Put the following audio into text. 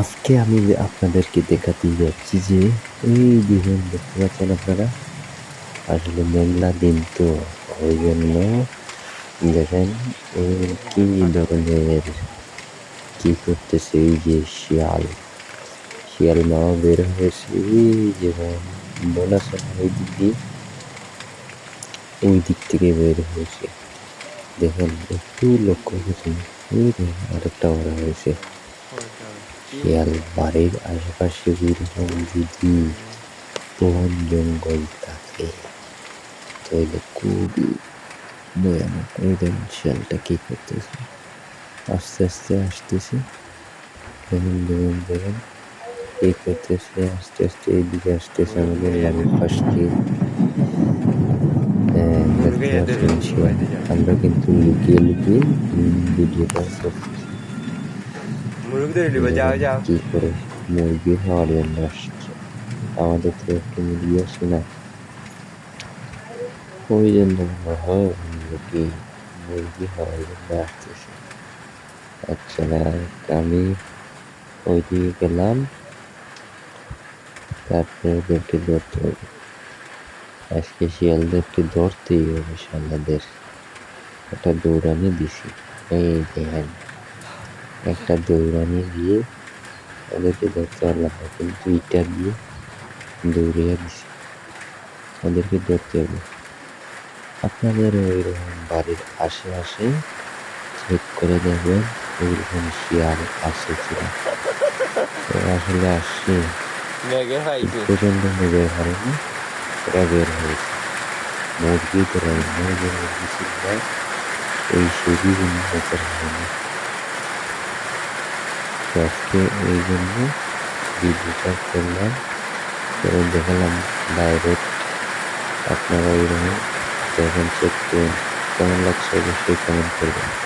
আজকে আমি আপনাদেরকে দেখাতে যাচ্ছি যে এই দেখুন দেখতে পাচ্ছেন আপনারা? আসলে মেঘলা দিন তো ওই জন্য দেখেন কি ধরনের কি করতেছে এই যে শিয়াল। শিয়াল মামা বের হয়েছে, এই যে আছে ওই দিক? দিয়ে ওই দিক থেকে বের হয়েছে। দেখেন একটু লক্ষ্য দেখেন আরেকটা ওরা হয়েছে। শিয়াল বাড়ির আশেপাশে এরকম বন, জঙ্গল থাকে। তাহলে খুবই ভয়ানক ওই দেখেন শিয়ালটা কী করতেছে? আস্তে আস্তে আসতেছে। দেখুন দেখুন দেখুন। কি করতেছে? আস্তে আস্তে এইদিকে আসতেছে আমাদের বাড়ির পাশ। দিয়ে। আমরা কিন্তু লুকিয়ে লুকিয়ে ভিডিওটা করতেছি মুরগ ধরে কি করে মুরগি খাওয়ার জন্য আমাদের তো একটু মুরগি আছে না। ওই জন্য মনে হয় মুরগি মুরগি খাওয়ার জন্য আসতেছে আচ্ছা আমি ওই দিকে গেলাম। তারপরে ওদেরকে ধরতে হবে আজকে শিয়ালদেরকে ধরতেই হবে, শিয়ালদের। একটা দৌড়ানি দিছি। এই দেখেন একটা দৌড়ানি দিয়ে ওদেরকে ধরতে পারলাম না কিন্তু ইটা দিয়ে দৌড়িয়ে দিছি। ওদেরকে ধরতে হবে আপনাদের ওইরকম বাড়ির আশেপাশে চেক করে দেখবেন ওইরকম শিয়াল আসে কিনা। আসলে আসছে। ফাইটু মেঘের কারণে ওরা বের হয়েছে। মুরগি ধরে মুরগি মুরগি ছিল এই সিঁড়ি উন্নতের হয়নি আজকে এই জন্য ভিডিওটা করলাম। এবং দেখালাম ডাইরেক্ট আপনারা এইরকম দেখেন করুন কেমন লাগছে, অবশ্যই কমেন্ট করবেন।